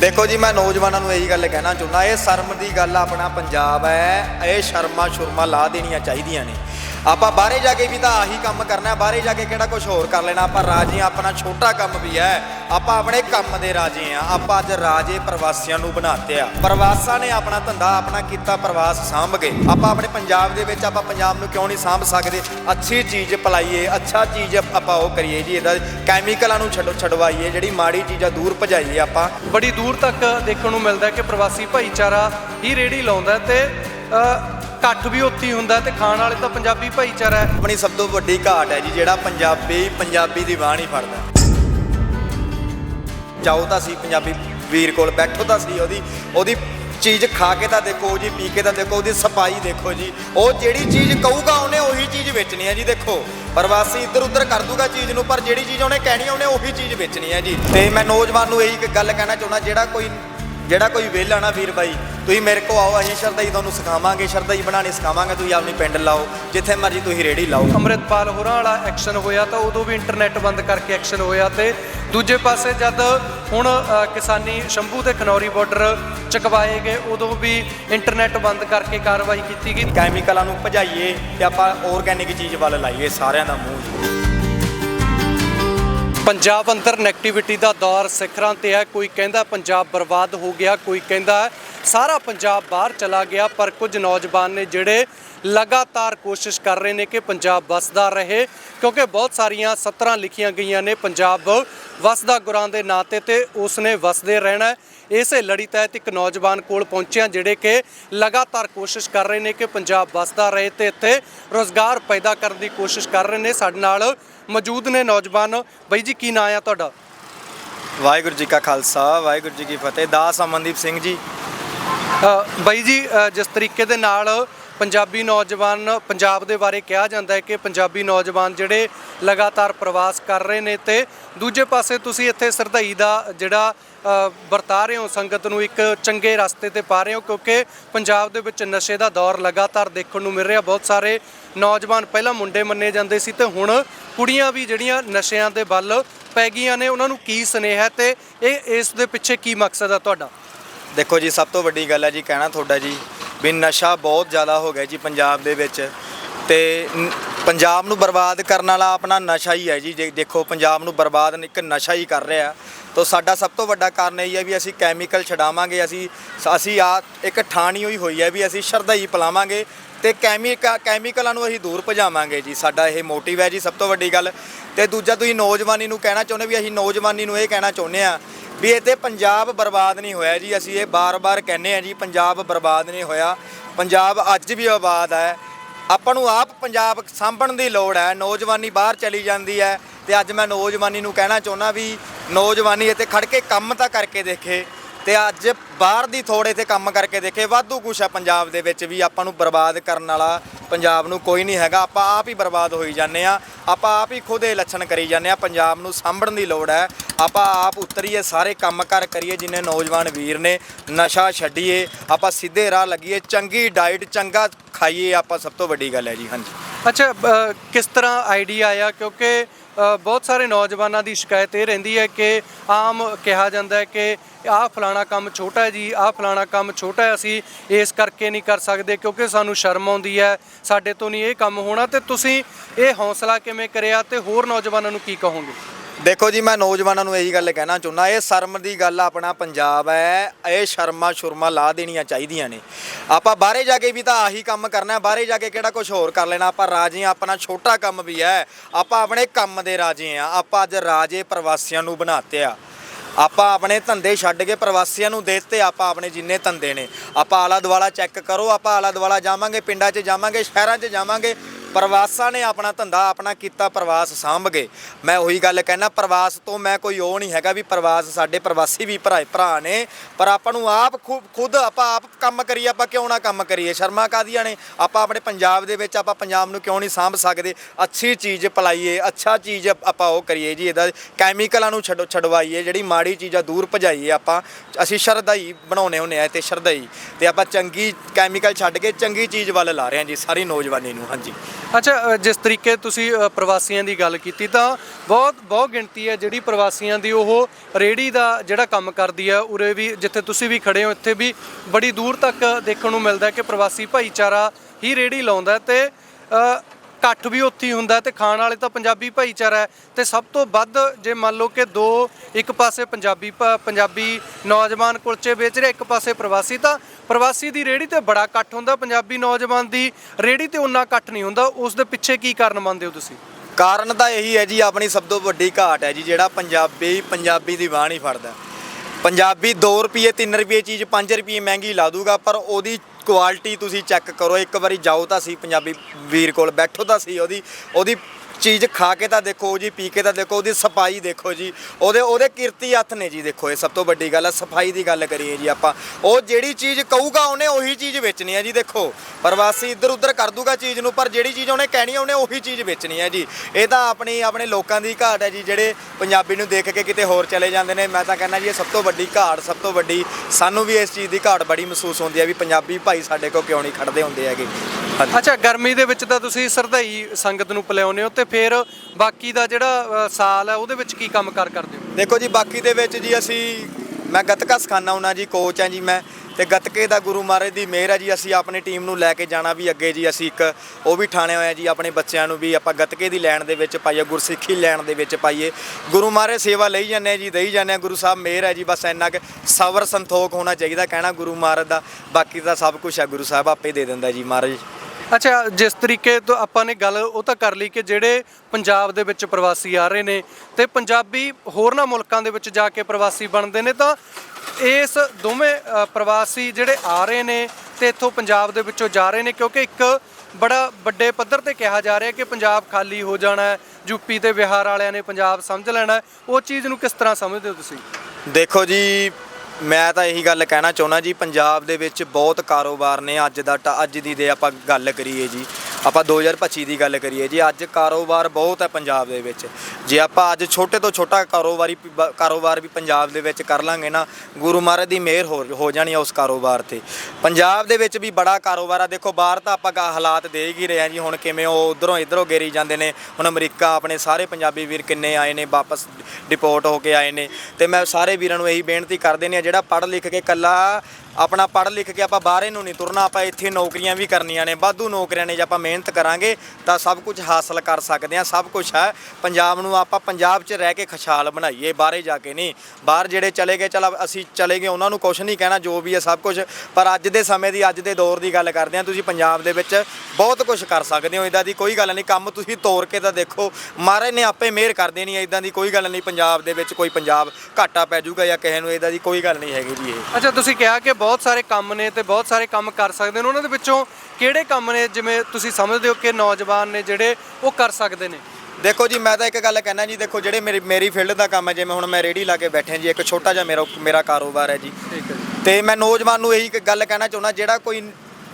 ਦੇਖੋ ਜੀ, ਮੈਂ ਨੌਜਵਾਨਾਂ ਨੂੰ ਇਹੀ ਗੱਲ ਕਹਿਣਾ ਚਾਹੁੰਦਾ, ਇਹ ਸ਼ਰਮ ਦੀ ਗੱਲ ਆਪਣਾ ਪੰਜਾਬ ਹੈ, ਇਹ ਸ਼ਰਮਾ ਸ਼ੁਰਮਾ ਲਾ ਦੇਣੀਆਂ ਚਾਹੀਦੀਆਂ ਨੇ। ਆਪਾਂ ਬਾਹਰੇ ਜਾ ਕੇ ਵੀ ਤਾਂ ਆਹੀ ਕੰਮ ਕਰਨਾ ਹੈ ਬਾਹਰੇ ਜਾ ਕੇ ਕਿਹੜਾ ਕੁਝ ਹੋਰ ਕਰ ਲੈਣਾ। ਆਪਾਂ ਰਾਜੇ ਹਾਂ, ਆਪਣਾ ਛੋਟਾ ਕੰਮ ਵੀ ਹੈ। ਆਪਾਂ ਆਪਣੇ ਕੰਮ ਦੇ ਰਾਜੇ ਆ ਆਪਾਂ ਅੱਜ ਰਾਜੇ ਪ੍ਰਵਾਸੀਆਂ ਨੂੰ ਬਣਾਤੇ ਆ। ਪ੍ਰਵਾਸਾਂ ਨੇ ਆਪਣਾ ਧੰਦਾ ਆਪਣਾ ਕੀਤਾ ਪ੍ਰਵਾਸ ਸਾਂਭ ਕੇ ਆਪਾਂ ਆਪਣੇ ਪੰਜਾਬ ਦੇ ਵਿੱਚ ਆਪਾਂ ਪੰਜਾਬ ਨੂੰ ਕਿਉਂ ਨਹੀਂ ਸਾਂਭ ਸਕਦੇ? ਅੱਛੀ ਚੀਜ਼ ਪਲਾਈਏ ਅੱਛਾ ਚੀਜ਼ ਆਪਾਂ ਉਹ ਕਰੀਏ ਜੀ। ਇਹਦਾ ਕੈਮੀਕਲਾਂ ਨੂੰ ਛੱਡੋ ਛਡਵਾਈਏ ਜਿਹੜੀ ਮਾੜੀ ਚੀਜ਼ਾਂ ਦੂਰ ਭਜਾਈਏ ਆਪਾਂ। ਬੜੀ ਦੂਰ ਤੱਕ ਦੇਖਣ ਨੂੰ ਮਿਲਦਾ ਹੈ ਕਿ ਪ੍ਰਵਾਸੀ ਭਾਈਚਾਰਾ ਹੀ ਰੇੜੀ ਲਾਉਂਦਾ ਹੈ ਤੇ ਇਕੱਠ ਵੀ ਉੱਥੇ ਹੀ ਹੁੰਦਾ ਤੇ ਖਾਣ ਵਾਲੇ ਤਾਂ ਪੰਜਾਬੀ ਭਾਈਚਾਰਾ ਹੈ। ਆਪਣੀ ਸਭ ਤੋਂ ਵੱਡੀ ਘਾਟ ਹੈ ਜੀ ਜਿਹੜਾ ਪੰਜਾਬੀ ਪੰਜਾਬੀ ਦੀ ਬਾਹ ਨਹੀਂ ਫੜਦਾ। ਜਾਓ ਤਾਂ ਸੀ ਪੰਜਾਬੀ ਵੀਰ ਕੋਲ ਬੈਠੋ ਤਾਂ ਸੀ ਉਹਦੀ ਉਹਦੀ ਚੀਜ਼ ਖਾ ਕੇ ਤਾਂ ਦੇਖੋ ਜੀ ਪੀ ਕੇ ਤਾਂ ਦੇਖੋ ਉਹਦੀ ਸਫ਼ਾਈ ਦੇਖੋ ਜੀ। ਉਹ ਜਿਹੜੀ ਚੀਜ਼ ਕਹੂਗਾ ਉਹਨੇ ਉਹੀ ਚੀਜ਼ ਵੇਚਣੀ ਹੈ ਜੀ ਦੇਖੋ। ਪ੍ਰਵਾਸੀ ਇੱਧਰ ਉੱਧਰ ਕਰ ਦੂਗਾ ਚੀਜ਼ ਨੂੰ ਪਰ ਜਿਹੜੀ ਚੀਜ਼ ਉਹਨੇ ਕਹਿਣੀ ਆ, ਉਹਨੇ ਉਹੀ ਚੀਜ਼ ਵੇਚਣੀ ਹੈ ਜੀ। ਤੇ ਮੈਂ ਨੌਜਵਾਨ ਨੂੰ ਇਹੀ ਇੱਕ ਗੱਲ ਕਹਿਣਾ ਚਾਹੁੰਦਾ ਜਿਹੜਾ ਕੋਈ ਜਿਹੜਾ ਕੋਈ ਵਿਹਲਾ ਨਾ ਵੀਰ ਬਾਈ ਤੁਸੀਂ ਮੇਰੇ ਕੋ ਆਓ ਅਸੀਂ ਸ਼ਰਦਾਈ ਤੁਹਾਨੂੰ ਸਿਖਾਵਾਂਗੇ ਸ਼ਰਦਾਈ ਬਣਾਣੀ ਸਿਖਾਵਾਂਗੇ ਤੁਸੀਂ ਆਪਣੀ ਪਿੰਡ ਲਾਓ ਜਿੱਥੇ ਮਰਜ਼ੀ ਤੁਸੀਂ ਰੇੜੀ ਲਾਓ। ਅੰਮ੍ਰਿਤਪਾਲ ਹੋਰਾਂ ਵਾਲਾ ਐਕਸ਼ਨ ਹੋਇਆ ਤਾਂ ਉਦੋਂ ਵੀ ਇੰਟਰਨੈਟ ਬੰਦ ਕਰਕੇ ਐਕਸ਼ਨ ਹੋਇਆ ਤੇ ਦੂਜੇ ਪਾਸੇ ਜਦ ਹੁਣ ਕਿਸਾਨੀ ਸ਼ੰਭੂ ਤੇ ਖਨੌਰੀ ਬਾਰਡਰ ਚਕਵਾਏ ਗਏ ਉਦੋਂ ਵੀ ਇੰਟਰਨੈਟ ਬੰਦ ਕਰਕੇ ਕਾਰਵਾਈ ਕੀਤੀ ਗਈ। ਕੈਮੀਕਲਾਂ ਨੂੰ ਭਜਾਈਏ ਤੇ ਆਪਾਂ ਆਰਗੈਨਿਕ ਚੀਜ਼ ਵੱਲ ਲਾਈਏ ਸਾਰਿਆਂ ਦਾ ਮੂੰਹ ਪੰਜਾਬ ਅੰਦਰ ਨੈਗੇਟਿਵਿਟੀ ਦਾ ਦੌਰ ਸਿਖਰਾਂ ਤੇ ਹੈ ਕੋਈ ਕਹਿੰਦਾ ਪੰਜਾਬ ਬਰਬਾਦ ਹੋ ਗਿਆ ਕੋਈ ਕਹਿੰਦਾ ਸਾਰਾ ਪੰਜਾਬ ਬਾਹਰ ਚਲਾ ਗਿਆ, ਪਰ ਕੁਝ ਨੌਜਵਾਨ ਨੇ ਜਿਹੜੇ ਲਗਾਤਾਰ ਕੋਸ਼ਿਸ਼ ਕਰ ਰਹੇ ਨੇ ਕਿ ਪੰਜਾਬ ਵਸਦਾ ਰਹੇ, ਕਿਉਂਕਿ ਬਹੁਤ ਸਾਰੀਆਂ ਸਤਰਾਂ ਲਿਖੀਆਂ ਗਈਆਂ ਨੇ, ਪੰਜਾਬ ਵਸਦਾ ਗੁਰਾਂ ਦੇ ਨਾਂ ਤੇ ਤੇ ਉਸਨੇ ਵਸਦੇ ਰਹਿਣਾ ਇਸੇ ਲੜੀ ਤਹਿਤ ਇੱਕ ਨੌਜਵਾਨ ਕੋਲ ਪਹੁੰਚਿਆ, ਜਿਹੜੇ ਕਿ ਲਗਾਤਾਰ ਕੋਸ਼ਿਸ਼ ਕਰ ਰਹੇ ਨੇ ਕਿ ਪੰਜਾਬ ਵਸਦਾ ਰਹੇ ਤੇ ਇੱਥੇ ਰੋਜ਼ਗਾਰ ਪੈਦਾ ਕਰਨ ਦੀ ਕੋਸ਼ਿਸ਼ ਕਰ ਰਹੇ ਨੇ। ਸਾਡੇ ਨਾਲ ਮੌਜੂਦ ਨੇ ਨੌਜਵਾਨ। ਬਾਈ ਜੀ, ਕੀ ਨਾਂ ਆ ਤੁਹਾਡਾ? ਵਾਹਿਗੁਰੂ ਜੀ ਕਾ ਖਾਲਸਾ, ਵਾਹਿਗੁਰੂ ਜੀ ਕੀ ਫਤਿਹ। ਦਾਸ ਅਮਨਦੀਪ ਸਿੰਘ ਜੀ ਬਾਈ ਜੀ ਜਿਸ ਤਰੀਕੇ ਦੇ ਨਾਲ ਪੰਜਾਬੀ ਨੌਜਵਾਨ ਪੰਜਾਬ ਦੇ ਬਾਰੇ ਕਿਹਾ ਜਾਂਦਾ ਹੈ ਕਿ ਪੰਜਾਬੀ ਨੌਜਵਾਨ ਜਿਹੜੇ ਲਗਾਤਾਰ ਪ੍ਰਵਾਸ ਕਰ ਰਹੇ ਨੇ ਤੇ ਦੂਜੇ ਪਾਸੇ ਤੁਸੀਂ ਇੱਥੇ ਸਰਧਈ ਦਾ ਜਿਹੜਾ ਵਰਤਾ ਰਹੇ ਹੋ, ਸੰਗਤ ਨੂੰ ਇੱਕ ਚੰਗੇ ਰਸਤੇ ਤੇ ਪਾ ਰਹੇ ਹੋ ਕਿਉਂਕਿ ਪੰਜਾਬ ਦੇ ਵਿੱਚ ਨਸ਼ੇ ਦਾ ਦੌਰ ਲਗਾਤਾਰ ਦੇਖਣ ਨੂੰ ਮਿਲ ਰਿਹਾ। ਬਹੁਤ ਸਾਰੇ ਨੌਜਵਾਨ ਪਹਿਲਾਂ ਮੁੰਡੇ ਮੰਨੇ ਜਾਂਦੇ ਸੀ ਤੇ ਹੁਣ ਕੁੜੀਆਂ ਵੀ ਜਿਹੜੀਆਂ ਨਸ਼ਿਆਂ ਦੇ ਵੱਲ ਪੈ ਗਈਆਂ ਨੇ, ਉਹਨਾਂ ਨੂੰ ਕੀ ਸੁਨੇਹਾ ਹੈ ਤੇ ਇਹ, ਇਸ ਦੇ ਪਿੱਛੇ ਕੀ ਮਕਸਦ ਹੈ ਤੁਹਾਡਾ? ਦੇਖੋ ਜੀ, ਸਭ ਤੋਂ ਵੱਡੀ ਗੱਲ ਹੈ ਜੀ, ਕਹਿਣਾ ਤੁਹਾਡਾ ਜੀ, ਵੀ ਨਸ਼ਾ ਬਹੁਤ ਜ਼ਿਆਦਾ ਹੋ ਗਿਆ ਜੀ ਪੰਜਾਬ ਦੇ ਵਿੱਚ। ਤੇ ਪੰਜਾਬ ਨੂੰ ਬਰਬਾਦ ਕਰਨ ਵਾਲਾ ਆਪਣਾ ਨਸ਼ਾ ਹੀ ਹੈ ਜੀ। ਜੇ ਦੇਖੋ, ਪੰਜਾਬ ਨੂੰ ਬਰਬਾਦ ਇੱਕ ਨਸ਼ਾ ਹੀ ਕਰ ਰਿਹਾ। ਤਾਂ ਸਾਡਾ ਸਭ ਤੋਂ ਵੱਡਾ ਕਾਰਨ ਇਹ ਹੈ ਵੀ ਅਸੀਂ ਕੈਮੀਕਲ ਛਡਾਵਾਂਗੇ, ਅਸੀਂ ਅਸੀਂ ਆ ਇੱਕ ਠਾਣੀ ਹੋਈ ਹੋਈ ਹੈ ਵੀ ਅਸੀਂ ਸ਼ਰਧਾਈ ਪਿਲਾਵਾਂਗੇ ਤੇ ਕੈਮੀਕਾ, ਕੈਮੀਕਲਾਂ ਨੂੰ ਅਸੀਂ ਦੂਰ ਭਜਾਵਾਂਗੇ ਜੀ। ਸਾਡਾ ਇਹ ਮੋਟਿਵ ਹੈ ਜੀ, ਸਭ ਤੋਂ ਵੱਡੀ ਗੱਲ। ਤੇ ਦੂਜਾ ਤੁਸੀਂ ਨੌਜਵਾਨੀ ਨੂੰ ਕਹਿਣਾ ਚਾਹੁੰਦੇ ਵੀ ਅਸੀਂ ਨੌਜਵਾਨੀ ਨੂੰ ਇਹ ਕਹਿਣਾ ਚਾਹੁੰਦੇ ਆ ਵੀ ਇੱਥੇ ਪੰਜਾਬ ਬਰਬਾਦ ਨਹੀਂ ਹੋਇਆ ਜੀ, ਅਸੀਂ ਇਹ ਬਾਰ-ਬਾਰ ਕਹਿੰਦੇ ਆ ਜੀ, ਪੰਜਾਬ ਬਰਬਾਦ ਨਹੀਂ ਹੋਇਆ। ਪੰਜਾਬ ਅੱਜ ਵੀ ਆਬਾਦ ਹੈ। ਆਪਾਂ ਨੂੰ ਆਪ ਪੰਜਾਬ ਸਾਂਭਣ ਦੀ ਲੋੜ ਹੈ। ਨੌਜਵਾਨੀ ਬਾਹਰ ਚਲੀ ਜਾਂਦੀ ਹੈ ਤੇ ਅੱਜ ਮੈਂ ਨੌਜਵਾਨੀ ਨੂੰ ਕਹਿਣਾ ਚਾਹੁੰਦਾ ਵੀ ਨੌਜਵਾਨੀ ਇੱਥੇ ਖੜ ਕੇ ਕੰਮ ਤਾਂ ਕਰਕੇ ਦੇਖੇ। ਤੇ ਅੱਜ ਬਾਹਰ ਦੀ ਥੋੜੇ ਤੇ ਕੰਮ ਕਰਕੇ ਦੇਖੇ ਵਾਧੂ ਕੁਛ ਆ ਪੰਜਾਬ ਦੇ ਵਿੱਚ ਵੀ ਆਪਾਂ ਨੂੰ ਬਰਬਾਦ ਕਰਨ ਵਾਲਾ ਪੰਜਾਬ ਨੂੰ ਕੋਈ ਨਹੀਂ ਹੈਗਾ। ਆਪਾਂ ਆਪ ਹੀ ਬਰਬਾਦ ਹੋਈ ਜਾਂਦੇ ਆ ਆਪਾਂ ਆਪ ਹੀ ਖੁਦ ਇਹ ਲੱਛਣ ਕਰੀ ਜਾਂਦੇ ਆ ਪੰਜਾਬ ਨੂੰ ਸਾਂਭਣ ਦੀ ਲੋੜ ਹੈ। ਆਪਾਂ ਆਪ ਉਤਰੀਏ ਸਾਰੇ ਕੰਮ ਕਰ ਕਰੀਏ ਜਿੰਨੇ ਨੌਜਵਾਨ ਵੀਰ ਨੇ ਨਸ਼ਾ ਛੱਡੀਏ ਆਪਾਂ ਸਿੱਧੇ ਰਾਹ ਲੱਗੀਏ ਚੰਗੀ ਡਾਈਟ ਚੰਗਾ ਖਾਈਏ ਆਪਾਂ ਸਭ ਤੋਂ ਵੱਡੀ ਗੱਲ ਹੈ ਜੀ ਹਾਂਜੀ। ਅੱਛਾ ਅ, ਕਿਸ ਤਰ੍ਹਾਂ ਆਈਡੀਆ ਆਇਆ? ਕਿਉਂਕਿ ਬਹੁਤ ਸਾਰੇ ਨੌਜਵਾਨਾਂ ਦੀ ਸ਼ਿਕਾਇਤ ਇਹ ਰਹਿੰਦੀ ਹੈ ਕਿ ਆਮ ਕਿਹਾ ਜਾਂਦਾ ਹੈ ਕਿ ਆਹ ਫਲਾਣਾ ਕੰਮ ਛੋਟਾ ਹੈ ਜੀ, ਆਹ ਫਲਾਣਾ ਕੰਮ ਛੋਟਾ ਹੈ, ਅਸੀਂ ਇਸ ਕਰਕੇ ਨਹੀਂ ਕਰ ਸਕਦੇ ਕਿਉਂਕਿ ਸਾਨੂੰ ਸ਼ਰਮ ਆਉਂਦੀ ਹੈ, ਸਾਡੇ ਤੋਂ ਨਹੀਂ ਇਹ ਕੰਮ ਹੋਣਾ ਤੇ ਤੁਸੀਂ ਇਹ ਹੌਸਲਾ ਕਿਵੇਂ ਕਰਿਆ ਤੇ ਹੋਰ ਨੌਜਵਾਨਾਂ ਨੂੰ ਕੀ ਕਹੋਗੇ? ਦੇਖੋ ਜੀ, ਮੈਂ ਨੌਜਵਾਨਾਂ ਨੂੰ ਇਹੀ ਗੱਲ ਕਹਿਣਾ ਚਾਹੁੰਦਾ, ਇਹ ਸ਼ਰਮ ਦੀ ਗੱਲ ਆਪਣਾ ਪੰਜਾਬ ਹੈ, ਇਹ ਸ਼ਰਮਾ ਸ਼ੁਰਮਾ ਲਾ ਦੇਣੀਆਂ ਚਾਹੀਦੀਆਂ ਨੇ। ਆਪਾਂ ਬਾਹਰੇ ਜਾ ਕੇ ਵੀ ਤਾਂ ਆਹੀ ਕੰਮ ਕਰਨਾ ਹੈ, ਬਾਹਰੇ ਜਾ ਕੇ ਕਿਹੜਾ ਕੁਝ ਹੋਰ ਕਰ ਲੈਣਾ, ਆਪਾਂ ਰਾਜੇ ਆਪਣਾ ਛੋਟਾ ਕੰਮ ਵੀ ਹੈ, ਆਪਾਂ ਆਪਣੇ ਕੰਮ ਦੇ ਰਾਜੇ ਆ ਆਪਾਂ ਅੱਜ ਰਾਜੇ ਪ੍ਰਵਾਸੀਆਂ ਨੂੰ ਬਣਾਤੇ ਆ। ਆਪਾਂ ਆਪਣੇ ਧੰਦੇ ਛੱਡ ਕੇ ਪ੍ਰਵਾਸੀਆਂ ਨੂੰ ਦੇਤੇ, ਆਪਾਂ ਆਪਣੇ ਜਿੰਨੇ ਧੰਦੇ ਨੇ। ਆਪਾਂ ਆਲਾ ਦੁਆਲਾ ਚੈੱਕ ਕਰੋ, ਆਪਾਂ ਆਲਾ ਦੁਆਲਾ ਜਾਵਾਂਗੇ, ਪਿੰਡਾਂ 'ਚ ਜਾਵਾਂਗੇ, ਸ਼ਹਿਰਾਂ 'ਚ ਜਾਵਾਂਗੇ ਪ੍ਰਵਾਸਾਂ ਨੇ ਆਪਣਾ ਧੰਦਾ ਆਪਣਾ ਕੀਤਾ, ਪ੍ਰਵਾਸ ਸਾਂਭ ਗਏ। ਮੈਂ ਉਹੀ ਗੱਲ ਕਹਿਣਾ ਪ੍ਰਵਾਸ ਤੋਂ ਮੈਂ ਕੋਈ ਉਹ ਨਹੀਂ ਹੈਗਾ ਵੀ ਪ੍ਰਵਾਸ ਸਾਡੇ ਪ੍ਰਵਾਸੀ ਵੀ ਭਰਾ ਭਰਾ ਨੇ, ਪਰ ਆਪਾਂ ਨੂੰ ਆਪ ਖੁ- ਖੁਦ ਆਪਾਂ ਆਪ ਕੰਮ ਕਰੀਏ, ਆਪਾਂ ਕਿਉਂ ਨਾ ਕੰਮ ਕਰੀਏ? ਸ਼ਰਮਾ ਕਾਦੀਆਂ ਨੇ? ਆਪਾਂ ਆਪਣੇ ਪੰਜਾਬ ਦੇ ਵਿੱਚ, ਆਪਾਂ ਪੰਜਾਬ ਨੂੰ ਕਿਉਂ ਨਹੀਂ ਸਾਂਭ ਸਕਦੇ? ਅੱਛੀ ਚੀਜ਼ ਪਲਾਈਏ, ਅੱਛਾ ਚੀਜ਼ ਆਪਾਂ ਉਹ ਕਰੀਏ ਜੀ, ਇਹਦਾ ਕੈਮੀਕਲਾਂ ਨੂੰ ਛੱਡੋ, ਛਡਵਾਈਏ, ਜਿਹੜੀ ਮਾੜੀ ਚੀਜ਼ਾਂ ਦੂਰ ਭਜਾਈਏ ਆਪਾਂ, ਅਸੀਂ ਸ਼ਰਧਾਈ ਬਣਾਉਣੇ ਹੁੰਦੇ ਆ ਤੇ ਸ਼ਰਧਾਈ, ਤੇ ਆਪਾਂ ਚੰਗੀ ਕੈਮੀਕਲ ਛੱਡ ਕੇ ਚੰਗੀ ਚੀਜ਼ ਵੱਲ ਲਾ ਰਹੇ ਹਾਂ ਜੀ, ਸਾਰੀ ਨੌਜਵਾਨੀ ਨੂੰ, ਹਾਂਜੀ। ਅੱਛਾ ਜਿਸ ਤਰੀਕੇ ਤੁਸੀਂ ਪ੍ਰਵਾਸੀਆਂ ਦੀ ਗੱਲ ਕੀਤੀ, ਤਾਂ ਬਹੁਤ ਬਹੁਤ ਗਿਣਤੀ ਹੈ ਜਿਹੜੀ ਪ੍ਰਵਾਸੀਆਂ ਦੀ ਉਹ ਰੇੜੀ ਦਾ ਜਿਹੜਾ ਕੰਮ ਕਰਦੀ ਹੈ, ਉਰੇ ਵੀ ਜਿੱਥੇ ਤੁਸੀਂ ਵੀ ਖੜੇ ਹੋ, ਇੱਥੇ ਵੀ ਬੜੀ ਦੂਰ ਤੱਕ ਦੇਖਣ ਨੂੰ ਮਿਲਦਾ ਕਿ ਪ੍ਰਵਾਸੀ ਭਾਈਚਾਰਾ ਹੀ ਰੇੜੀ ਲਾਉਂਦਾ ਹੈ ਤੇ ਇਕੱਠ ਵੀ ਉੱਥੇ ਹੁੰਦਾ ਤੇ ਖਾਣ ਵਾਲੇ ਤਾਂ ਪੰਜਾਬੀ ਭਾਈਚਾਰਾ ਹੈ ਤੇ ਸਭ ਤੋਂ ਵੱਧ ਜੇ ਮੰਨ ਲਓ ਕਿ ਦੋ, ਇੱਕ ਪਾਸੇ ਪੰਜਾਬੀ ਪੰਜਾਬੀ ਨੌਜਵਾਨ ਕੁਲਚੇ ਵੇਚ ਰਿਹਾ, ਇੱਕ ਪਾਸੇ ਪ੍ਰਵਾਸੀ, ਤਾਂ ਪ੍ਰਵਾਸੀ ਦੀ ਰੇੜੀ ਤੇ ਬੜਾ ਇਕੱਠ ਹੁੰਦਾ, ਪੰਜਾਬੀ ਨੌਜਵਾਨ ਦੀ ਰੇੜੀ ਤੇ ਉਨਾ ਇਕੱਠ ਨਹੀਂ ਹੁੰਦਾ, ਉਸ ਦੇ ਪਿੱਛੇ ਕੀ ਕਾਰਨ ਮੰਨਦੇ ਹੋ ਤੁਸੀਂ? ਕਾਰਨ ਤਾਂ ਇਹੀ ਹੈ ਜੀ, ਆਪਣੀ ਸਭ ਤੋਂ ਵੱਡੀ ਘਾਟ ਹੈ ਜੀ, ਜਿਹੜਾ ਪੰਜਾਬੀ ਪੰਜਾਬੀ ਦੀ ਬਾਹ ਨਹੀਂ ਫੜਦਾ। ਪੰਜਾਬੀ 2 ਰੁਪਏ 3 ਰੁਪਏ ਚੀਜ਼ 5 ਰੁਪਏ ਮਹਿੰਗੀ ਲਾ ਦੂਗਾ, ਪਰ ਉਹਦੀ ਕੁਆਲਿਟੀ ਤੁਸੀਂ ਚੈੱਕ ਕਰੋ। ਇੱਕ ਵਾਰੀ ਜਾਓ ਤਾਂ ਸੀ ਪੰਜਾਬੀ ਵੀਰ ਕੋਲ, ਬੈਠੋ ਤਾਂ ਸੀ ਉਹਦੀ ਉਹਦੀ ਚੀਜ਼ ਖਾ ਕੇ ਤਾਂ ਦੇਖੋ ਜੀ, ਪੀ ਕੇ ਤਾਂ ਦੇਖੋ, ਉਹਦੀ ਸਫ਼ਾਈ ਦੇਖੋ ਜੀ। ਉਹਦੇ ਉਹਦੇ ਕਿਰਤੀ ਹੱਥ ਨੇ ਜੀ, ਦੇਖੋ, ਇਹ ਸਭ ਤੋਂ ਵੱਡੀ ਗੱਲ ਹੈ ਸਫ਼ਾਈ ਦੀ ਗੱਲ ਕਰੀਏ ਜੀ ਆਪਾਂ। ਉਹ ਜਿਹੜੀ ਚੀਜ਼ ਕਹੂਗਾ, ਉਹਨੇ ਉਹੀ ਚੀਜ਼ ਵੇਚਣੀ ਹੈ ਜੀ, ਦੇਖੋ। ਪ੍ਰਵਾਸੀ ਇੱਧਰ ਉੱਧਰ ਕਰ ਦੂਗਾ ਚੀਜ਼ ਨੂੰ, ਪਰ ਜਿਹੜੀ ਚੀਜ਼ ਉਹਨੇ ਕਹਿਣੀ ਹੈ ਉਹਨੇ ਉਹੀ ਚੀਜ਼ ਵੇਚਣੀ ਹੈ ਜੀ। ਇਹ ਤਾਂ ਆਪਣੀ, ਆਪਣੇ ਲੋਕਾਂ ਦੀ ਘਾਟ ਹੈ ਜੀ, ਜਿਹੜੇ ਪੰਜਾਬੀ ਨੂੰ ਦੇਖ ਕੇ ਕਿਤੇ ਹੋਰ ਚਲੇ ਜਾਂਦੇ ਨੇ। ਮੈਂ ਤਾਂ ਕਹਿੰਦਾ ਜੀ, ਇਹ ਸਭ ਤੋਂ ਵੱਡੀ ਘਾਟ, ਸਭ ਤੋਂ ਵੱਡੀ, ਸਾਨੂੰ ਵੀ ਇਸ ਚੀਜ਼ ਦੀ ਘਾਟ ਬੜੀ ਮਹਿਸੂਸ ਹੁੰਦੀ ਹੈ ਵੀ ਪੰਜਾਬੀ ਭਾਈ ਸਾਡੇ ਕੋਲ ਕਿਉਂ ਨਹੀਂ ਖੜਦੇ ਹੁੰਦੇ ਹੈਗੇ। ਹਾਂਜੀ। ਅੱਛਾ, ਗਰਮੀ ਦੇ ਵਿੱਚ ਤਾਂ ਤੁਸੀਂ ਸਰਦਾਈ ਸੰਗਤ ਨੂੰ ਪਿਲਾਉਂਦੇ ਹੋ ਤੇ ਫਿਰ ਬਾਕੀ ਦਾ ਜਿਹੜਾ ਸਾਲ ਹੈ, ਉਹਦੇ ਵਿੱਚ ਕੀ ਕੰਮ ਕਾਰ ਕਰਦੇ ਹੋ? ਦੇਖੋ ਜੀ, ਬਾਕੀ ਦੇ ਵਿੱਚ ਜੀ ਅਸੀਂ, ਮੈਂ ਗੱਤਕਾ ਸਿਖਾਉਂਦਾ ਹੁਣਾ ਜੀ ਕੋਚ ਹਾਂ ਜੀ ਮੈਂ, ਤੇ ਗੱਤਕੇ ਦਾ ਗੁਰੂ ਮਹਾਰਾਜ ਦੀ ਮਿਹਰ ਹੈ ਜੀ, ਅਸੀਂ ਆਪਣੀ ਟੀਮ ਨੂੰ ਲੈ ਕੇ ਜਾਣਾ ਵੀ ਅੱਗੇ ਜੀ, ਅਸੀਂ ਇੱਕ ਉਹ ਵੀ ਠਾਣੇ ਹੋਇਆ ਜੀ, ਆਪਣੇ ਬੱਚਿਆਂ ਨੂੰ ਵੀ ਆਪਾਂ ਗੱਤਕੇ ਦੀ ਲੈਣ ਦੇ ਵਿੱਚ ਪਾਈਏ, ਗੁਰਸਿੱਖੀ ਲੈਣ ਦੇ ਵਿੱਚ ਪਾਈਏ। ਗੁਰੂ ਮਹਾਰਾਜ ਸੇਵਾ ਲਈ ਜਾਂਦੇ ਹਾਂ ਜੀ, ਦੇਈ ਜਾਂਦੇ ਹਾਂ ਗੁਰੂ ਸਾਹਿਬ ਮਿਹਰ ਹੈ ਜੀ, ਬਸ ਇੰਨਾ ਕਿ ਸਬਰ ਸੰਤੋਖ ਹੋਣਾ ਚਾਹੀਦਾ ਕਹਿਣਾ ਗੁਰੂ ਮਹਾਰਾਜ ਦਾ, ਬਾਕੀ ਤਾਂ ਸਭ ਕੁਝ ਹੈ, ਗੁਰੂ ਸਾਹਿਬ ਆਪੇ ਦੇ ਦਿੰਦਾ ਜੀ ਮਹਾਰਾਜ। ਅੱਛਾ, ਜਿਸ ਤਰੀਕੇ ਤੋਂ ਆਪਾਂ ਨੇ ਗੱਲ ਉਹ ਤਾਂ ਕਰ ਲਈ ਕਿ ਜਿਹੜੇ ਪੰਜਾਬ ਦੇ ਵਿੱਚ ਪ੍ਰਵਾਸੀ ਆ ਰਹੇ ਨੇ ਤੇ ਪੰਜਾਬੀ ਹੋਰਨਾਂ ਮੁਲਕਾਂ ਦੇ ਵਿੱਚ ਜਾ ਕੇ ਪ੍ਰਵਾਸੀ ਬਣਦੇ ਨੇ ਤਾਂ ਇਸ ਦੋਵੇਂ ਪ੍ਰਵਾਸੀ ਜਿਹੜੇ ਆ ਰਹੇ ਨੇ ਤੇ ਇੱਥੋਂ ਪੰਜਾਬ ਦੇ ਵਿੱਚੋਂ ਜਾ ਰਹੇ ਨੇ, ਕਿਉਂਕਿ ਇੱਕ ਬੜਾ ਵੱਡੇ ਪੱਧਰ ਤੇ ਕਿਹਾ ਜਾ ਰਿਹਾ ਕਿ ਪੰਜਾਬ ਖਾਲੀ ਹੋ ਜਾਣਾ ਹੈ ਯੂਪੀ ਤੇ ਬਿਹਾਰ ਵਾਲਿਆਂ ਨੇ ਪੰਜਾਬ ਸਮਝ ਲੈਣਾ ਉਹ ਚੀਜ਼ ਨੂੰ ਕਿਸ ਤਰ੍ਹਾਂ ਸਮਝਦੇ ਹੋ ਤੁਸੀਂ? ਦੇਖੋ ਜੀ ਮੈਂ ਤਾਂ ਇਹੀ ਗੱਲ ਕਹਿਣਾ ਚਾਹੁੰਦਾ ਜੀ, ਪੰਜਾਬ ਦੇ ਵਿੱਚ ਬਹੁਤ ਕਾਰੋਬਾਰ ਨੇ ਅੱਜ ਦਾ ਟ- ਅੱਜ ਦੀ ਦੇ ਆਪਾਂ ਗੱਲ ਕਰੀਏ ਜੀ। ਆਪਾਂ 2025 ਦੀ ਗੱਲ ਕਰੀਏ ਜੀ, ਅੱਜ ਕਾਰੋਬਾਰ ਬਹੁਤ ਹੈ ਪੰਜਾਬ ਦੇ ਵਿੱਚ। ਜੇ ਆਪਾਂ ਅੱਜ ਛੋਟੇ ਤੋਂ ਛੋਟਾ ਕਾਰੋਬਾਰੀ ਕਾਰੋਬਾਰ ਵੀ ਪੰਜਾਬ ਦੇ ਵਿੱਚ ਕਰ ਲਾਂਗੇ ਨਾ, ਗੁਰੂ ਮਹਾਰਾਜ ਦੀ ਮਿਹਰ ਹੋ ਹੋ ਜਾਣੀ ਆ ਉਸ ਕਾਰੋਬਾਰ ਤੇ। ਪੰਜਾਬ ਦੇ ਵਿੱਚ ਵੀ ਬੜਾ ਕਾਰੋਬਾਰ ਆ, ਦੇਖੋ ਬਾਹਰ ਤਾਂ ਆਪਾਂ ਗਾ- ਹਾਲਾਤ ਦੇਖ ਹੀ ਰਹੇ ਆ ਜੀ, ਹੁਣ ਕਿਵੇਂ ਉਹ ਉਧਰੋਂ ਇਧਰੋਂ ਗੇਰੀ ਜਾਂਦੇ ਨੇ, ਹੁਣ ਅਮਰੀਕਾ ਆਪਣੇ ਸਾਰੇ ਪੰਜਾਬੀ ਵੀਰ ਕਿੰਨੇ ਆਏ ਨੇ, ਵਾਪਸ ਡਿਪੋਰਟ ਹੋ ਕੇ ਆਏ ਨੇ। ਤੇ ਮੈਂ ਸਾਰੇ ਵੀਰਾਂ ਨੂੰ ਇਹੀ ਬੇਨਤੀ ਕਰਦੇ ਨੇ ਜਿਹੜਾ ਪੜ੍ਹ ਲਿਖ ਕੇ ਕੱਲਾ ਆਪਣਾ ਪੜ੍ਹ ਲਿਖ ਕੇ ਆਪਾਂ ਬਾਹਰੇ ਨੂੰ ਨਹੀਂ ਤੁਰਨਾ, ਆਪਾਂ ਇੱਥੇ ਨੌਕਰੀਆਂ ਵੀ ਕਰਨੀਆਂ ਨੇ, ਵਾਧੂ ਨੌਕਰੀਆਂ ਨੇ ਜੇ ਆਪਾਂ ਮਿਹਨਤ ਕਰਾਂਗੇ ਤਾਂ ਸਭ ਕੁਝ ਹਾਸਲ ਕਰ ਸਕਦੇ ਹਾਂ, ਸਭ ਕੁਝ ਹੈ। ਪੰਜਾਬ ਨੂੰ ਆਪਾਂ ਪੰਜਾਬ 'ਚ ਰਹਿ ਕੇ ਖੁਸ਼ਹਾਲ ਬਣਾਈਏ, ਬਾਹਰੇ ਜਾ ਕੇ ਨਹੀਂ। ਬਾਹਰ ਜਿਹੜੇ ਚਲੇ ਗਏ, ਚਲ ਅਸੀਂ ਚਲੇ ਗਏ, ਉਹਨਾਂ ਨੂੰ ਕੁਝ ਨਹੀਂ ਕਹਿਣਾ, ਜੋ ਵੀ ਹੈ ਸਭ ਕੁਝ। ਪਰ ਅੱਜ ਦੇ ਸਮੇਂ ਦੀ, ਅੱਜ ਦੇ ਦੌਰ ਦੀ ਗੱਲ ਕਰਦੇ ਹਾਂ, ਤੁਸੀਂ ਪੰਜਾਬ ਦੇ ਵਿੱਚ ਬਹੁਤ ਕੁਝ ਕਰ ਸਕਦੇ ਹੋ, ਇਦਾਂ ਦੀ ਕੋਈ ਗੱਲ ਨਹੀਂ, ਕੰਮ ਤੁਸੀਂ ਤੋਰ ਕੇ ਤਾਂ ਦੇਖੋ, ਮਹਾਰਾਜ ਨੇ ਆਪੇ ਮਿਹਰ ਕਰ ਦੇਣੀ ਹੈ, ਇਦਾਂ ਦੀ ਕੋਈ ਗੱਲ ਨਹੀਂ, ਪੰਜਾਬ ਦੇ ਵਿੱਚ ਕੋਈ ਪੰਜਾਬ ਘਾਟਾ ਪੈ ਜਾਊਗਾ ਜਾਂ ਕਿਸੇ ਨੂੰ, ਇਦਾਂ ਦੀ ਕੋਈ ਗੱਲ ਨਹੀਂ ਹੈਗੀ ਜੀ ਇਹ। ਅੱਛਾ, ਤੁਸੀਂ ਕਿਹਾ ਕਿ ਬਹੁਤ ਸਾਰੇ ਕੰਮ ਨੇ ਤੇ ਬਹੁਤ ਸਾਰੇ ਕੰਮ ਕਰ ਸਕਦੇ ਨੇ। ਉਹਨਾਂ ਦੇ ਵਿੱਚੋਂ ਕਿਹੜੇ ਕੰਮ ਨੇ? ਜਿਵੇਂ ਤੁਸੀਂ ਸਮਝਦੇ ਹੋ ਕਿ ਨੌਜਵਾਨ ਨੇ ਜਿਹੜੇ ਉਹ ਕਰ ਸਕਦੇ ਨੇ। ਦੇਖੋ ਜੀ ਮੈਂ ਤਾਂ ਇੱਕ ਗੱਲ ਕਹਿਣਾ ਜੀ ਦੇਖੋ ਜਿਹੜੇ ਮੇਰੀ ਮੇਰੀ ਫੀਲਡ ਦਾ ਕੰਮ ਹੈ ਜਿਵੇਂ ਹੁਣ ਮੈਂ ਰੇੜੀ ਲਾ ਕੇ ਬੈਠਿਆ ਜੀ ਇੱਕ ਛੋਟਾ ਜਿਹਾ ਮੇਰਾ ਮੇਰਾ ਕਾਰੋਬਾਰ ਹੈ ਜੀ। ਠੀਕ ਹੈ ਤੇ ਮੈਂ ਨੌਜਵਾਨ ਨੂੰ ਇਹੀ ਗੱਲ ਕਹਿਣਾ ਚਾਹੁੰਦਾ ਜਿਹੜਾ ਕੋਈ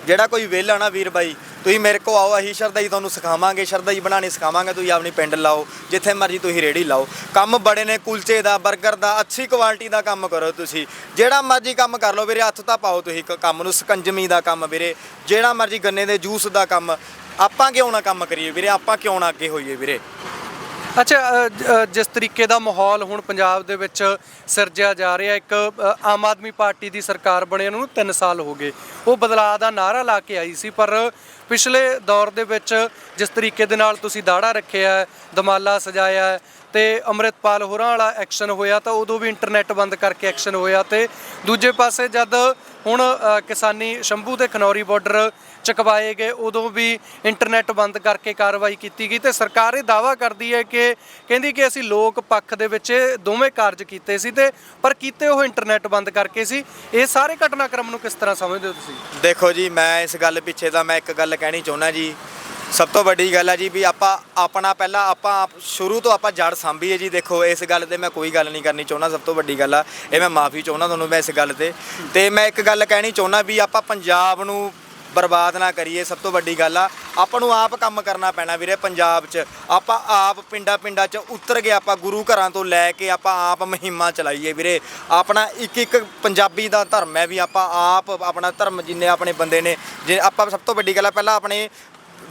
ਜਿਹੜਾ ਕੋਈ ਵਿਹਲਾ ਨਾ ਵੀਰ ਬਾਈ, ਤੁਸੀਂ ਮੇਰੇ ਕੋ ਆਓ, ਅਸੀਂ ਸ਼ਰਦਾਈ ਤੁਹਾਨੂੰ ਸਿਖਾਵਾਂਗੇ ਸ਼ਰਦਾਈ ਬਣਾਣੀ ਸਿਖਾਵਾਂਗੇ, ਤੁਸੀਂ ਆਪਣੀ ਪਿੰਡ ਲਾਓ, ਜਿੱਥੇ ਮਰਜ਼ੀ ਤੁਸੀਂ ਰੇੜੀ ਲਾਓ। ਕੰਮ ਬੜੇ ਨੇ, ਕੁਲਚੇ ਦਾ 버ਗਰ ਦਾ, ਅੱਛੀ ਕੁਆਲਿਟੀ ਦਾ ਕੰਮ ਕਰੋ ਤੁਸੀਂ। ਜਿਹੜਾ ਮਰਜ਼ੀ ਕੰਮ ਕਰ ਲਓ ਵੀਰੇ, ਹੱਥ ਤਾਂ ਪਾਓ ਤੁਸੀਂ ਕ- ਕੰਮ ਨੂੰ, ਸਕੰਜਮੀ ਦਾ ਕੰਮ ਵੀਰੇ, ਜਿਹੜਾ ਮਰਜ਼ੀ ਗੰਨੇ ਦੇ ਜੂਸ ਦਾ ਕੰਮ। ਆਪਾਂ ਕਿਉਂ ਨਾ ਕੰਮ ਕਰੀਏ ਵੀਰੇ, ਆਪਾਂ ਕਿਉਂ ਨਾ ਅੱਗੇ ਹੋਈਏ ਵੀਰੇ? ਅੱਛਾ ਅ, ਅ, ਜਿਸ ਤਰੀਕੇ ਦਾ ਮਾਹੌਲ ਹੁਣ ਪੰਜਾਬ ਦੇ ਵਿੱਚ ਸਿਰਜਿਆ ਜਾ ਰਿਹਾ ਇੱਕ ਅ, ਆਮ ਆਦਮੀ ਪਾਰਟੀ ਦੀ ਸਰਕਾਰ ਬਣੇ ਨੂੰ 3 ਸਾਲ ਹੋ ਗਏ। ਉਹ ਬਦਲਾਅ ਦਾ ਨਾਰਾ ਲਾ ਕੇ ਆਈ ਸੀ ਪਰ ਪਿਛਲੇ ਦੌਰ ਦੇ ਵਿੱਚ ਜਿਸ ਤਰੀਕੇ ਦੇ ਨਾਲ ਤੁਸੀਂ ਦਾੜਾ ਰੱਖਿਆ ਹੈ, ਦਮਾਲਾ ਸਜਾਇਆ ਹੈ ਤੇ ਅੰਮ੍ਰਿਤਪਾਲ ਹੋਰਾਂ ਵਾਲਾ ਐਕਸ਼ਨ ਹੋਇਆ ਤਾਂ ਉਦੋਂ ਵੀ ਇੰਟਰਨੈਟ ਬੰਦ ਕਰਕੇ ਐਕਸ਼ਨ ਹੋਇਆ ਤੇ ਦੂਜੇ ਪਾਸੇ ਜਦ ਹੁਣ ਕਿਸਾਨੀ ਸ਼ੰਭੂ ਤੇ ਖਨੌਰੀ ਬਾਰਡਰ ਚਕਵਾਏ ਗਏ, ਉਦੋਂ ਵੀ ਇੰਟਰਨੈਟ ਬੰਦ ਕਰਕੇ ਕਾਰਵਾਈ ਕੀਤੀ ਗਈ ਤੇ ਸਰਕਾਰ ਇਹ ਦਾਵਾ ਕਰਦੀ ਹੈ ਕਿ, ਕਹਿੰਦੀ ਕਿ ਅਸੀਂ ਲੋਕ ਪੱਖ ਦੇ ਵਿੱਚ ਦੋਵੇਂ ਕਾਰਜ ਕੀਤੇ ਸੀ ਤੇ ਪਰ ਕੀਤੇ ਉਹ ਇੰਟਰਨੈਟ ਬੰਦ ਕਰਕੇ ਸੀ। ਇਹ ਸਾਰੇ ਘਟਨਾਕ੍ਰਮ ਨੂੰ ਕਿਸ ਤਰ੍ਹਾਂ ਸਮਝਦੇ ਹੋ ਤੁਸੀਂ? ਦੇਖੋ ਜੀ, ਮੈਂ ਇਸ ਗੱਲ ਪਿੱਛੇ ਤਾਂ ਮੈਂ ਇੱਕ ਗੱਲ ਕਹਿਣੀ ਚਾਹੁੰਦਾ ਜੀ। ਸਭ ਤੋਂ ਵੱਡੀ ਗੱਲ ਹੈ ਜੀ ਵੀ ਆਪਾਂ ਆਪਣਾ ਪਹਿਲਾਂ ਆਪਾਂ ਆਪ- ਸ਼ੁਰੂ ਤੋਂ ਆਪਾਂ ਜੜ ਸਾਂਭੀਏ ਜੀ। ਦੇਖੋ, ਇਸ ਗੱਲ ਤੇ ਮੈਂ ਕੋਈ ਗੱਲ ਨਹੀਂ ਕਰਨੀ ਚਾਹੁੰਦਾ, ਸਭ ਤੋਂ ਵੱਡੀ ਗੱਲ ਆ। ਇਹ ਮੈਂ ਮਾਫੀ ਚਾਹੁੰਦਾ ਤੁਹਾਨੂੰ ਮੈਂ ਇਸ ਗੱਲ ਤੇ। ਤੇ ਮੈਂ ਇੱਕ ਗੱਲ ਕਹਿਣੀ ਚਾਹੁੰਦਾ ਵੀ ਆਪਾਂ ਪੰਜਾਬ ਨੂੰ ਬਰਬਾਦ ਨਾ ਕਰੀਏ, ਸਭ ਤੋਂ ਵੱਡੀ ਗੱਲ ਆ। ਆਪਾਂ ਨੂੰ ਆਪ ਕੰਮ ਕਰਨਾ ਪੈਣਾ ਵੀਰੇ ਪੰਜਾਬ 'ਚ। ਆਪਾਂ ਆਪ ਪਿੰਡਾਂ ਪਿੰਡਾਂ 'ਚ ਉਤਰ ਕੇ ਆਪਾਂ ਗੁਰੂ ਘਰਾਂ ਤੋਂ ਲੈ ਕੇ ਆਪਾਂ ਆਪ ਮੁਹਿੰਮਾਂ ਚਲਾਈਏ ਵੀਰੇ। ਆਪਣਾ ਇੱਕ ਇੱਕ ਪੰਜਾਬੀ ਦਾ ਧਰਮ ਹੈ ਵੀ ਆਪਾਂ ਆਪ ਆਪਣਾ ਧਰਮ ਜਿੰਨੇ ਆਪਣੇ ਬੰਦੇ ਨੇ। ਜੇ ਆਪਾਂ ਸਭ ਤੋਂ ਵੱਡੀ ਗੱਲ ਆ, ਪਹਿਲਾਂ ਆਪਣੇ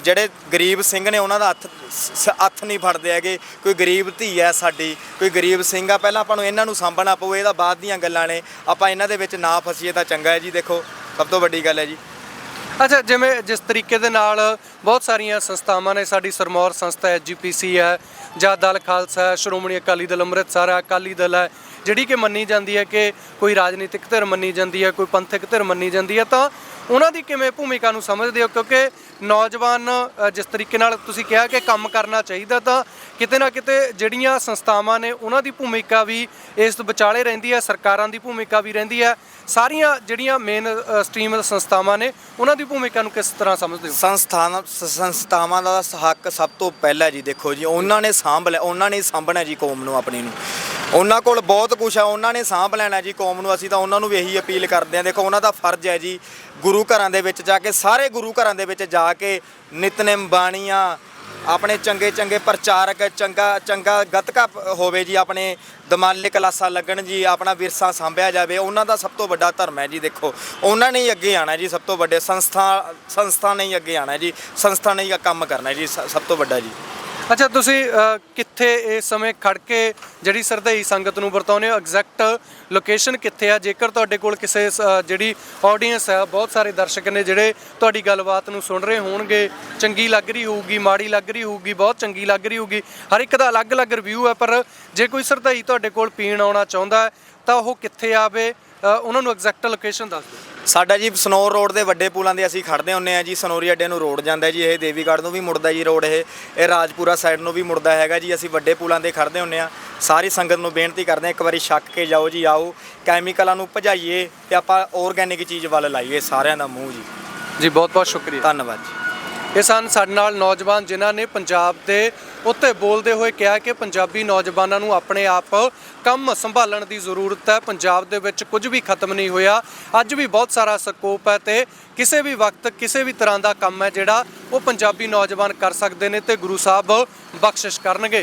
ਜਿਹੜੇ ਗਰੀਬ ਸਿੰਘ ਨੇ ਉਹਨਾਂ ਦਾ ਹੱਥ ਸ- ਹੱਥ ਨਹੀਂ ਫੜਦੇ ਹੈਗੇ। ਕੋਈ ਗਰੀਬ ਧੀ ਹੈ ਸਾਡੀ, ਕੋਈ ਗਰੀਬ ਸਿੰਘ ਆ, ਪਹਿਲਾਂ ਆਪਾਂ ਨੂੰ ਇਹਨਾਂ ਨੂੰ ਸਾਂਭਣਾ ਪਊ ਇਹਦਾ ਬਾਅਦ ਦੀਆਂ ਗੱਲਾਂ ਨੇ। ਆਪਾਂ ਇਹਨਾਂ ਦੇ ਵਿੱਚ ਨਾ ਫਸੀਏ ਤਾਂ ਚੰਗਾ ਹੈ ਜੀ, ਦੇਖੋ, ਸਭ ਤੋਂ ਵੱਡੀ ਗੱਲ ਹੈ ਜੀ। ਅੱਛਾ, ਜਿਵੇਂ ਜਿਸ ਤਰੀਕੇ ਦੇ ਨਾਲ ਬਹੁਤ ਸਾਰੀਆਂ ਸੰਸਥਾਵਾਂ ਨੇ, ਸਾਡੀ ਸਰਮੌਰ ਸੰਸਥਾ ਐਜੀਪੀਸੀ ਹੈ, ਜਾਂ ਦਲ ਖਾਲਸਾ ਹੈ, ਸ਼੍ਰੋਮਣੀ ਅਕਾਲੀ ਦਲ ਅੰਮ੍ਰਿਤਸਰ ਹੈ, ਅਕਾਲੀ ਦਲ ਹੈ ਜਿਹੜੀ ਕਿ ਮੰਨੀ ਜਾਂਦੀ ਹੈ ਕਿ ਕੋਈ ਰਾਜਨੀਤਿਕ ਧਿਰ ਮੰਨੀ ਜਾਂਦੀ ਹੈ, ਕੋਈ ਪੰਥਕ ਧਿਰ ਮੰਨੀ ਜਾਂਦੀ ਹੈ, ਤਾਂ ਉਹਨਾਂ ਦੀ ਕਿਵੇਂ ਭੂਮਿਕਾ ਨੂੰ ਸਮਝਦੇ ਹੋ? ਕਿਉਂਕਿ ਨੌਜਵਾਨ ਜਿਸ ਤਰੀਕੇ ਨਾਲ ਤੁਸੀਂ ਕਿਹਾ ਕਿ ਕੰਮ ਕਰਨਾ ਚਾਹੀਦਾ, ਤਾਂ ਕਿਤੇ ਨਾ ਕਿਤੇ ਜਿਹੜੀਆਂ ਸੰਸਥਾਵਾਂ ਨੇ ਉਹਨਾਂ ਦੀ ਭੂਮਿਕਾ ਵੀ ਇਸ ਵਿਚਾਲੇ ਰਹਿੰਦੀ ਹੈ, ਸਰਕਾਰਾਂ ਦੀ ਭੂਮਿਕਾ ਵੀ ਰਹਿੰਦੀ ਹੈ। ਸਾਰੀਆਂ ਜਿਹੜੀਆਂ ਮੇਨ ਸਟ੍ਰੀਮ ਸੰਸਥਾਵਾਂ ਨੇ, ਉਹਨਾਂ ਦੀ ਭੂਮਿਕਾ ਨੂੰ ਕਿਸ ਤਰ੍ਹਾਂ ਸਮਝਦੇ ਹੋ? ਸੰਸਥਾਨ ਸੰਸਥਾਵਾਂ ਦਾ ਹੱਕ ਸਭ ਤੋਂ ਪਹਿਲਾ ਜੀ ਦੇਖੋ ਜੀ, ਉਹਨਾਂ ਨੇ ਸਾਂਭ ਲਿਆ, ਉਹਨਾਂ ਨੇ ਸਾਂਭਣਾ ਜੀ ਕੌਮ ਨੂੰ ਆਪਣੀ ਨੂੰ। ਉਹਨਾਂ ਕੋਲ ਬਹੁਤ ਕੁਝ ਆ, ਉਹਨਾਂ ਨੇ ਸਾਂਭ ਲੈਣਾ ਜੀ ਕੌਮ ਨੂੰ, ਅਸੀਂ ਤਾਂ ਉਹਨਾਂ ਨੂੰ ਵੀ ਇਹੀ ਅਪੀਲ ਕਰਦੇ ਹਾਂ। ਦੇਖੋ, ਉਹਨਾਂ ਦਾ ਫਰਜ਼ ਹੈ ਜੀ ਗੁਰੂ ਘਰਾਂ ਦੇ ਵਿੱਚ ਜਾ ਕੇ, ਸਾਰੇ ਗੁਰੂ ਘਰਾਂ ਦੇ ਵਿੱਚ ਜਾ ਕੇ ਨਿਤਨੇਮ ਬਾਣੀਆਂ, ਆਪਣੇ ਚੰਗੇ ਚੰਗੇ ਪ੍ਰਚਾਰਕ, ਚੰਗਾ ਚੰਗਾ ਗਤਕਾ ਹੋਵੇ ਜੀ, ਆਪਣੇ ਦਮਾਲੇ ਕਲਾਸਾਂ ਲੱਗਣ ਜੀ, ਆਪਣਾ ਵਿਰਸਾ ਸਾਂਭਿਆ ਜਾਵੇ, ਉਹਨਾਂ ਦਾ ਸਭ ਤੋਂ ਵੱਡਾ ਧਰਮ ਹੈ ਜੀ, ਦੇਖੋ। ਉਹਨਾਂ ਨੇ ਹੀ ਅੱਗੇ ਆਣਾ ਜੀ, ਸਭ ਤੋਂ ਵੱਡੇ ਸੰਸਥਾ ਸੰਸਥਾ ਨੇ ਹੀ ਅੱਗੇ ਆਣਾ ਜੀ, ਸੰਸਥਾ ਨੇ ਹੀ ਕੰਮ ਕਰਨਾ ਜੀ ਸਭ ਤੋਂ ਵੱਡਾ ਜੀ। ਅੱਛਾ ਤੁਸੀਂ ਅ, ਕਿੱਥੇ ਇਸ ਸਮੇਂ ਖੜ ਕੇ ਜਿਹੜੀ ਸਰਦਈ ਸੰਗਤ ਨੂੰ ਵਰਤਾਉਂਦੇ ਹੋ? ਐਗਜ਼ੈਕਟ ਲੋਕੇਸ਼ਨ ਕਿੱਥੇ ਆ? ਜੇਕਰ ਤੁਹਾਡੇ ਕੋਲ ਕਿਸੇ ਸ- ਅ, ਜਿਹੜੀ ਆਡੀਅנס ਹੈ ਬਹੁਤ ਸਾਰੇ ਦਰਸ਼ਕ ਨੇ ਜਿਹੜੇ ਤੁਹਾਡੀ ਗੱਲਬਾਤ ਨੂੰ ਸੁਣ ਰਹੇ ਹੋਣਗੇ। ਚੰਗੀ ਲੱਗ ਰਹੀ ਹੋਊਗੀ ਮਾੜੀ ਲੱਗ ਰਹੀ ਹੋਊਗੀ ਬਹੁਤ ਚੰਗੀ ਲੱਗ ਰਹੀ ਹੋਊਗੀ। ਹਰ ਇੱਕ ਦਾ ਅਲੱਗ-ਅਲੱਗ ਰਿਵਿਊ ਹੈ ਪਰ ਜੇ ਕੋਈ ਸਰਦਈ ਤੁਹਾਡੇ ਕੋਲ ਪੀਣ ਆਉਣਾ ਚਾਹੁੰਦਾ ਹੈ ਤਾਂ ਉਹ ਕਿੱਥੇ ਆਵੇ? ਅ, ਉਹਨਾਂ ਨੂੰ ਐਗਜ਼ੈਕਟ ਲੋਕੇਸ਼ਨ ਦੱਸ ਦਿਓ। ਸਾਡਾ ਜੀ ਸਨੋਰ ਰੋਡ ਦੇ ਵੱਡੇ ਪੁਲਾਂ ਦੇ ਅਸੀਂ ਖੜਦੇ ਹੁੰਨੇ ਆ ਜੀ ਸਨੋਰੀ ਅੱਡੇ ਨੂੰ ਰੋਡ ਜਾਂਦਾ ਜੀ ਇਹ ਦੇਵੀਗੜ੍ਹ ਨੂੰ ਵੀ ਮੁੜਦਾ ਜੀ ਰੋਡ ਇਹ ਇਹ ਰਾਜਪੁਰਾ ਸਾਈਡ ਨੂੰ ਵੀ ਮੁੜਦਾ ਹੈਗਾ ਜੀ ਅਸੀਂ ਵੱਡੇ ਪੁਲਾਂ ਦੇ ਖੜਦੇ ਹੁੰਨੇ ਆ ਸਾਰੀ ਸੰਗਤ ਨੂੰ ਬੇਨਤੀ ਕਰਦੇ ਆ ਇੱਕ ਵਾਰੀ ਛੱਕ ਕੇ ਜਾਓ ਜੀ ਆਓ ਕੈਮੀਕਲਾਂ ਨੂੰ ਭਜਾਈਏ ਤੇ ਆਪਾਂ ਆਰਗੈਨਿਕ ਚੀਜ਼ ਵੱਲ ਲਾਈਏ ਸਾਰਿਆਂ ਦਾ ਮੂੰਹ ਜੀ। ਜੀ ਬਹੁਤ-ਬਹੁਤ ਸ਼ੁਕਰੀਆ। ਧੰਨਵਾਦ ਜੀ। ਇਹ ਸਨ ਸਾਡੇ ਨਾਲ ਨੌਜਵਾਨ ਜਿਨ੍ਹਾਂ ਨੇ ਪੰਜਾਬ ਦੇ ਉੱਤੇ ਬੋਲਦੇ ਹੋਏ ਕਿਹਾ ਕਿ ਪੰਜਾਬੀ ਨੌਜਵਾਨਾਂ ਨੂੰ ਆਪਣੇ ਆਪ ਕੰਮ ਸੰਭਾਲਣ ਦੀ ਜ਼ਰੂਰਤ ਹੈ। ਪੰਜਾਬ ਦੇ ਵਿੱਚ ਕੁਝ ਵੀ ਖਤਮ ਨਹੀਂ ਹੋਇਆ। ਅੱਜ ਵੀ ਬਹੁਤ ਸਾਰਾ ਸਕੋਪ ਹੈ ਤੇ ਕਿਸੇ ਵੀ ਵਕਤ ਕਿਸੇ ਵੀ ਤਰ੍ਹਾਂ ਦਾ ਕੰਮ ਹੈ ਜਿਹੜਾ ਉਹ ਪੰਜਾਬੀ ਨੌਜਵਾਨ ਕਰ ਸਕਦੇ ਨੇ ਤੇ ਗੁਰੂ ਸਾਹਿਬ ਬਖਸ਼ਿਸ਼ ਕਰਨਗੇ।